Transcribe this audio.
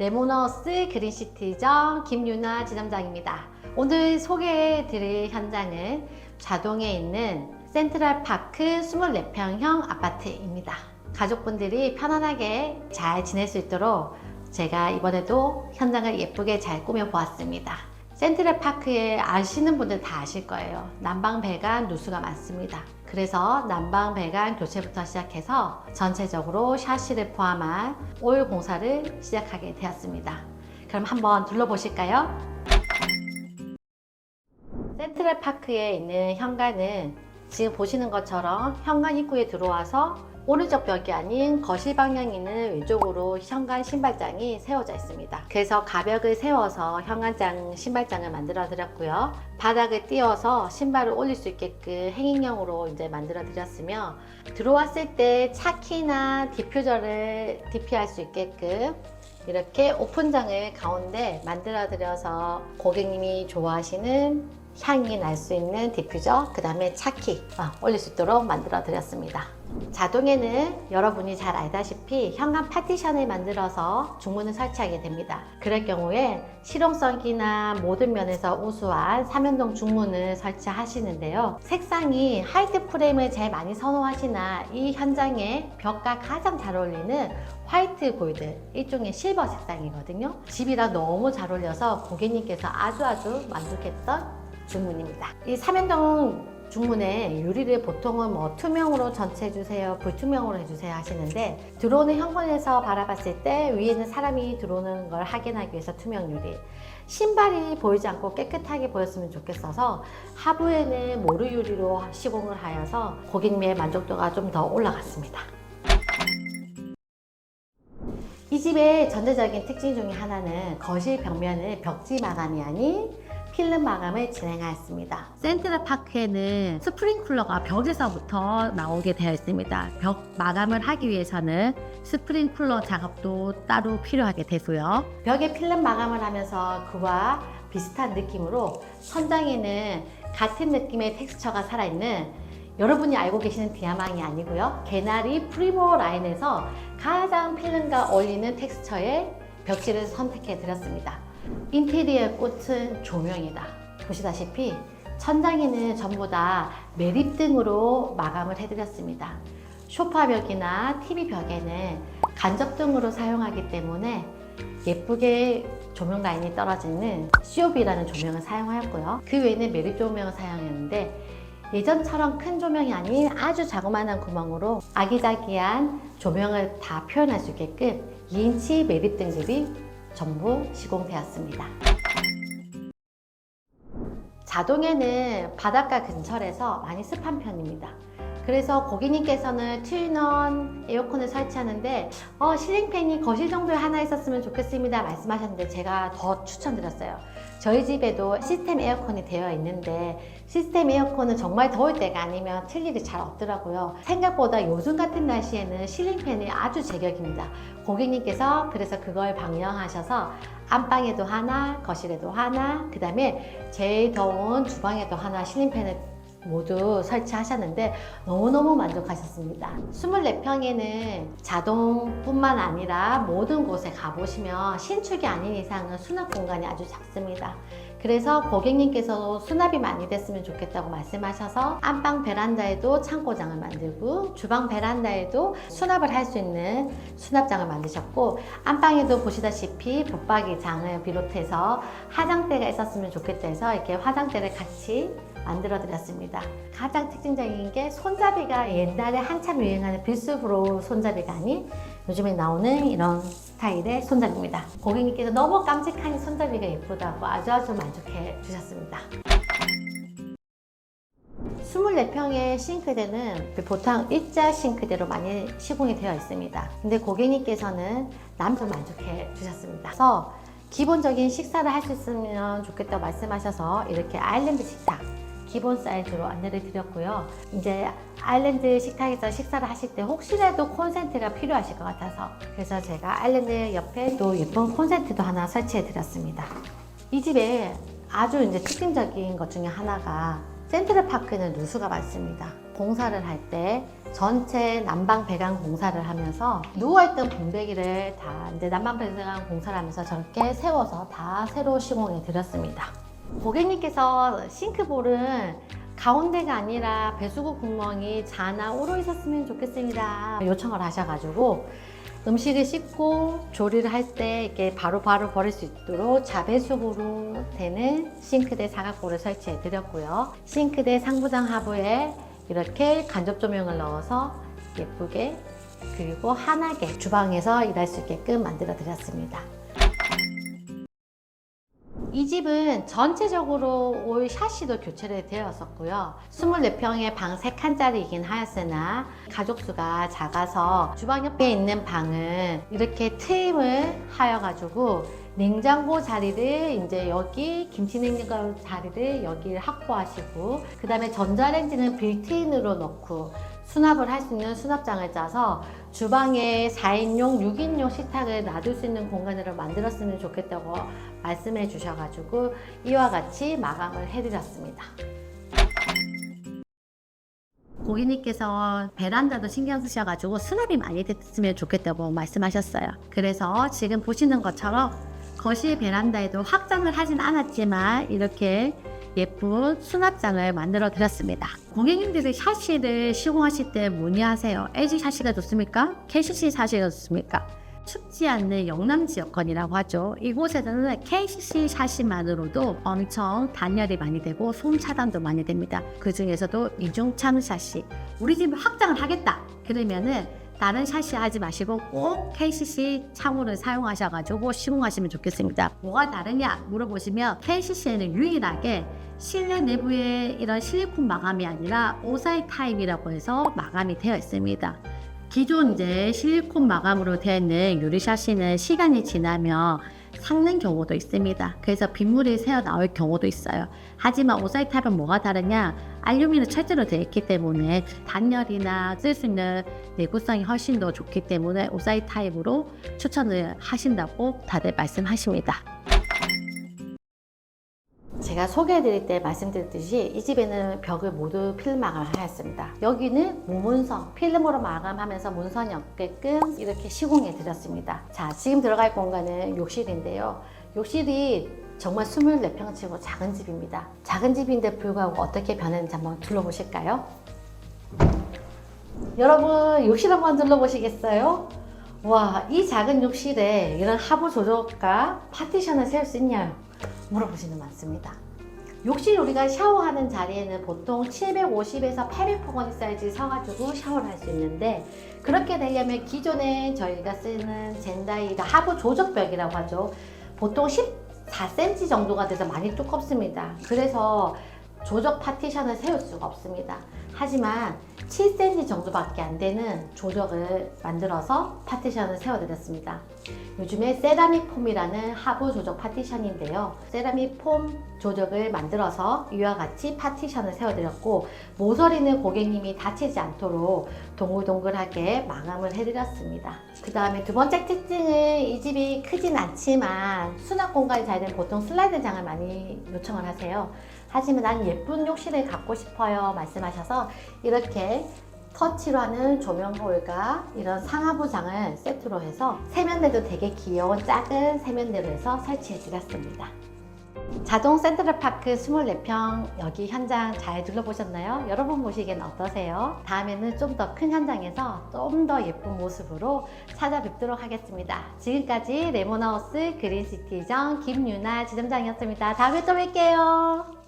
레모너스 그린시티점 김유나 지점장입니다. 오늘 소개해 드릴 현장은 자동에 있는 센트럴파크 24평형 아파트입니다. 가족분들이 편안하게 잘 지낼 수 있도록 제가 이번에도 현장을 예쁘게 잘 꾸며 보았습니다 센트럴 파크에 아시는 분들 다 아실 거예요 난방 배관 누수가 많습니다 그래서 난방 배관 교체부터 시작해서 전체적으로 샤시를 포함한 올 공사를 시작하게 되었습니다. 그럼 한번 둘러보실까요? 센트럴 파크에 있는 현관은 지금 보시는 것처럼 현관 입구에 들어와서 오른쪽 벽이 아닌 거실 방향 있는 왼쪽으로 현관 신발장이 세워져 있습니다. 그래서 가벽을 세워서 현관장 신발장을 만들어 드렸고요. 바닥을 띄워서 신발을 올릴 수 있게끔 행인형으로 이제 만들어 드렸으며 들어왔을 때 차키나 디퓨저를 디피할 수 있게끔 이렇게 오픈장을 가운데 만들어 드려서 고객님이 좋아하시는 향이 날 수 있는 디퓨저, 그 다음에 차키 어, 올릴 수 있도록 만들어 드렸습니다. 자동에는 여러분이 잘 알다시피 현관 파티션을 만들어서 중문을 설치하게 됩니다. 그럴 경우에 실용성이나 모든 면에서 우수한 삼연동 중문을 설치하시는데요. 색상이 화이트 프레임을 제일 많이 선호하시나 이 현장에 벽과 가장 잘 어울리는 화이트 골드 일종의 실버 색상이거든요. 집이랑 너무 잘 어울려서 고객님께서 아주 아주 만족했던 중문입니다. 이 삼연동 중문에 유리를 보통은 뭐 투명으로 전체 해주세요, 불투명으로 해주세요 하시는데 들어오는 현관에서 바라봤을 때 위에는 사람이 들어오는 걸 확인하기 위해서 투명 유리 신발이 보이지 않고 깨끗하게 보였으면 좋겠어서 하부에는 모루 유리로 시공을 하여서 고객님의 만족도가 좀 더 올라갔습니다. 이 집의 전체적인 특징 중에 하나는 거실 벽면을 벽지 마감이 아닌 필름 마감을 진행하였습니다. 센트럴 파크에는 스프링 쿨러가 벽에서부터 나오게 되어 있습니다. 벽 마감을 하기 위해서는 스프링 쿨러 작업도 따로 필요하게 되고요. 벽에 필름 마감을 하면서 그와 비슷한 느낌으로 천장에는 같은 느낌의 텍스처가 살아있는 여러분이 알고 계시는 디아망이 아니고요. 개나리 프리모 라인에서 가장 필름과 어울리는 텍스처의 벽지를 선택해 드렸습니다. 인테리어의 꽃은 조명이다. 보시다시피 천장에는 전부 다 매립등으로 마감을 해드렸습니다. 소파 벽이나 TV 벽에는 간접등으로 사용하기 때문에 예쁘게 조명 라인이 떨어지는 COB라는 조명을 사용하였고요. 그 외에는 매립 조명을 사용했는데 예전처럼 큰 조명이 아닌 아주 자그마한 구멍으로 아기자기한 조명을 다 표현할 수 있게끔 2인치 매립등들이 전부 시공되었습니다. 자동에는 바닷가 근처라서 많이 습한 편입니다. 그래서 고객님께서는 트윈원 에어컨을 설치하는데 어, 실링팬이 거실 정도에 하나 있었으면 좋겠습니다 말씀하셨는데 제가 더 추천드렸어요. 저희 집에도 시스템 에어컨이 되어 있는데 시스템 에어컨은 정말 더울 때가 아니면 틀 일이 잘 없더라고요. 생각보다 요즘 같은 날씨에는 실링팬이 아주 제격입니다. 고객님께서 그래서 그걸 방영하셔서 안방에도 하나, 거실에도 하나, 그 다음에 제일 더운 주방에도 하나 실링팬을 모두 설치하셨는데 너무너무 만족하셨습니다. 24평에는 자동뿐만 아니라 모든 곳에 가보시면 신축이 아닌 이상은 수납 공간이 아주 작습니다. 그래서 고객님께서도 수납이 많이 됐으면 좋겠다고 말씀하셔서 안방 베란다에도 창고장을 만들고 주방 베란다에도 수납을 할 수 있는 수납장을 만드셨고 안방에도 보시다시피 붙박이 장을 비롯해서 화장대가 있었으면 좋겠다 해서 이렇게 화장대를 같이 만들어 드렸습니다. 가장 특징적인 게 손잡이가 옛날에 한참 유행하는 빌스브로 손잡이가 아닌 요즘에 나오는 이런 스타일의 손잡이입니다. 고객님께서 너무 깜찍한 손잡이가 예쁘다고 아주 아주 만족해 주셨습니다. 24평의 싱크대는 보통 일자 싱크대로 많이 시공이 되어 있습니다. 근데 고객님께서는 남도 만족해 주셨습니다. 그래서 기본적인 식사를 할 수 있으면 좋겠다고 말씀하셔서 이렇게 아일랜드 식탁 기본 사이즈로 안내를 드렸고요. 이제 아일랜드 식탁에서 식사를 하실 때 혹시라도 콘센트가 필요하실 것 같아서 그래서 제가 아일랜드 옆에 또 예쁜 콘센트도 하나 설치해 드렸습니다. 이 집에 아주 이제 특징적인 것 중에 하나가 센트럴파크는 누수가 많습니다. 공사를 할 때 전체 난방 배관 공사를 하면서 누워있던 봉배기를 다 이제 난방 배관 공사를 하면서 저렇게 세워서 다 새로 시공해 드렸습니다. 고객님께서 싱크볼은 가운데가 아니라 배수구 구멍이 자나 우러 있었으면 좋겠습니다. 요청을 하셔가지고 음식을 씻고 조리를 할 때 이렇게 바로바로 버릴 수 있도록 자배수구로 되는 싱크대 사각볼을 설치해 드렸고요. 싱크대 상부장 하부에 이렇게 간접 조명을 넣어서 예쁘게 그리고 환하게 주방에서 일할 수 있게끔 만들어 드렸습니다. 이 집은 전체적으로 올 샤시도 교체를 되었었고요. 24평의 방 3칸짜리이긴 하였으나 가족수가 작아서 주방 옆에 있는 방은 이렇게 트임을 하여가지고 냉장고 자리를 이제 여기 김치냉장고 자리를 여기 확보하시고 그 다음에 전자레인지는 빌트인으로 넣고 수납을 할 수 있는 수납장을 짜서 주방에 4인용, 6인용 식탁을 놔둘 수 있는 공간으로 만들었으면 좋겠다고 말씀해 주셔가지고 이와 같이 마감을 해드렸습니다. 고객님께서 베란다도 신경 쓰셔가지고 수납이 많이 됐으면 좋겠다고 말씀하셨어요. 그래서 지금 보시는 것처럼 거실 베란다에도 확장을 하진 않았지만 이렇게 예쁜 수납장을 만들어 드렸습니다. 고객님들이 샤시를 시공하실 때 문의하세요. LG 샤시가 좋습니까? KCC 샤시가 좋습니까? 춥지 않는 영남지 여건이라고 하죠. 이곳에서는 KCC 샤시만으로도 엄청 단열이 많이 되고 솜 차단도 많이 됩니다. 그 중에서도 이중참 샤시. 우리 집을 확장을 하겠다. 그러면은 다른 샤시 하지 마시고 꼭 KCC 창호를 사용하셔가지고 시공하시면 좋겠습니다. 뭐가 다르냐 물어보시면 KCC에는 유일하게 실내 내부에 이런 실리콘 마감이 아니라 오사이 타입이라고 해서 마감이 되어 있습니다. 기존 이제 실리콘 마감으로 되어 있는 유리 샤시는 시간이 지나면 삭는 경우도 있습니다. 그래서 빗물이 새어 나올 경우도 있어요. 하지만 오사이 타입은 뭐가 다르냐? 알루미늄 철제로 되어 있기 때문에 단열이나 쓸 수 있는 내구성이 훨씬 더 좋기 때문에 오사이 타입으로 추천을 하신다고 다들 말씀하십니다. 제가 소개해드릴 때 말씀드렸듯이 이 집에는 벽을 모두 필름 마감을 하였습니다. 여기는 무문성, 필름으로 마감하면서 문선이 없게끔 이렇게 시공해 드렸습니다. 자, 지금 들어갈 공간은 욕실인데요. 욕실이 정말 24평 치고 작은 집입니다. 작은 집인데 불구하고 어떻게 변했는지 한번 둘러보실까요? 여러분, 욕실 한번 둘러보시겠어요? 와, 이 작은 욕실에 이런 하부 조절과 파티션을 세울 수 있냐요? 물어보시는 많습니다. 욕실 우리가 샤워하는 자리에는 보통 750에서 800포건이 사이즈 사가지고 샤워를 할 수 있는데 그렇게 되려면 기존에 저희가 쓰는 젠다이가 하부 조적벽이라고 하죠. 보통 14cm 정도가 돼서 많이 두껍습니다. 그래서 조적 파티션을 세울 수가 없습니다. 하지만 7cm 정도밖에 안 되는 조적을 만들어서 파티션을 세워드렸습니다. 요즘에 세라믹 폼이라는 하부 조적 파티션인데요. 세라믹 폼 조적을 만들어서 이와 같이 파티션을 세워드렸고 모서리는 고객님이 다치지 않도록 동글동글하게 마감을 해드렸습니다. 그 다음에 두 번째 특징은 이 집이 크진 않지만 수납 공간이 잘 되는 보통 슬라이드장을 많이 요청을 하세요. 하지만 난 예쁜 욕실을 갖고 싶어요 말씀하셔서 이렇게 터치로 하는 조명 호일과 이런 상하부장을 세트로 해서 세면대도 되게 귀여운 작은 세면대로 해서 설치해 드렸습니다. 자동 센트럴파크 24평 여기 현장 잘 둘러보셨나요? 여러분 보시기엔 어떠세요? 다음에는 좀 더 큰 현장에서 좀 더 예쁜 모습으로 찾아뵙도록 하겠습니다. 지금까지 레몬하우스 그린시티점 김유나 지점장이었습니다. 다음에 또 뵐게요.